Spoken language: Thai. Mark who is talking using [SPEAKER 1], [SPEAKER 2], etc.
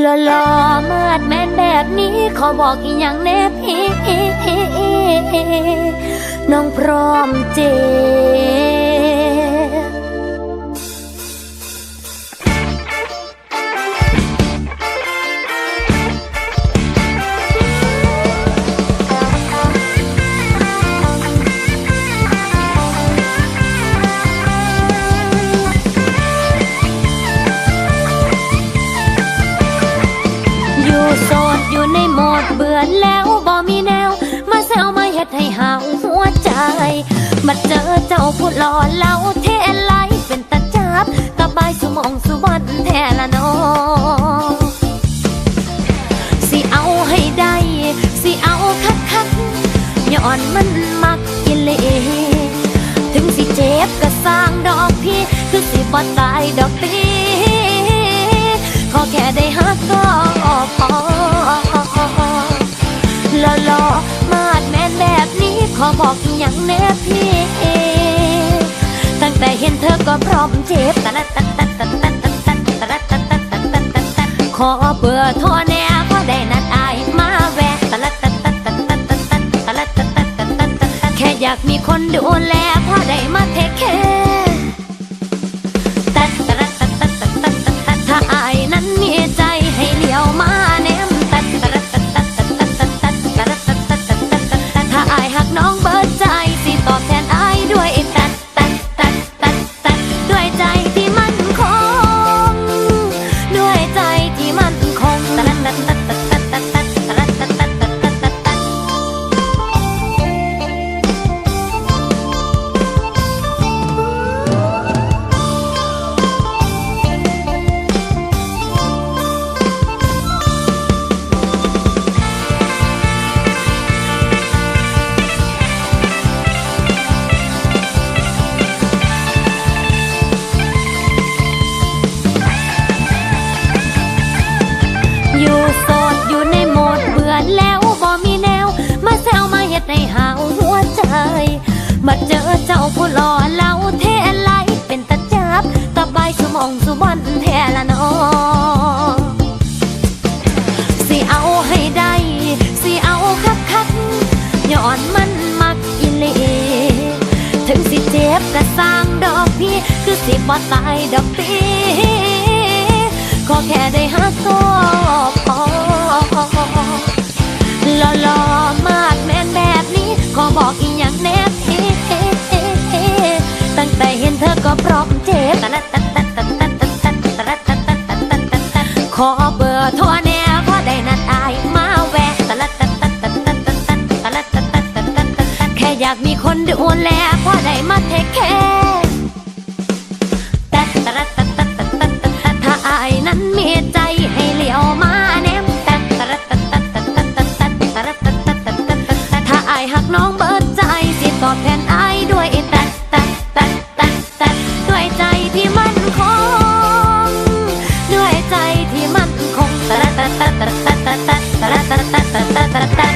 [SPEAKER 1] หล่อหล่อมาดแม่นแบบนี้ขอบอกอีกอย่างแน่พี่น้องพร้อมเจ เบื่อแล้วบ่มีแนว มาแซวมาเฮ็ดให้หาวหัวใจ มาเจอเจ้าผู้หล่อเล่าเทไลเป็นตาจับตะบายสุมองสุวรรณแท้ละน้องสิเอาให้ได้ สิเอาคักคักย้อนมันมักกิเลถึงสิเจ็บก็สร้างดอกพี่ คือสิบ่ตายดอกตีขอแค่ได้ฮักก็พอ บอกอย่างแน่พี่ตั้งแต่เห็นเธอก็พร้อมเจ็บตะละตัดตัดตัดตัดตัดตัดตะละตัดตัดตัดตัดตัดตัดขอเบื่อร์โทรแน่พอได้นัดอายมาแวะตะละตัดตัดตัดตัดตัดตัดตะละตัดตัดตัดตัดตัดตัดแค่อยากมีคนดูแลพอได้มาเทคแคร์ ด้วยใจ วมาเฮ็ดให้หาวหัวใจ มาเจอเจ้าผู้หล่อเล่าเทไลเป็นตาจับตะบายสมองสุบอนแทละนอสิเอาให้ได้สิเอาคักคักย้อนมันมักอิเลถึงสิเจ็บก็สร้างดอกพี่คือสิบ่ตายดอกตีขอแค่ได้ฮักก็พอหล่อหล่อ อยากมีคนดูแลพอได้มาเทคแคร์แต่ตะละตัดตัดตัดตัดตัดตัดถ้าอายนั้นมีใจให้เลี้ยวมาแนมแต่ตะละตัดตัดตัดตัดตัดตัดตะละตัดตัดตัดตัดตัดตัดถ้าอายหักน้องเบิดใจสิตอบแทนอายด้วยแต่แต่แต่แต่แต่ด้วยใจที่มั่นคงด้วยใจที่มั่นคงตะละตัดตัดตัดตัดตัดตัดตะละตัดตัด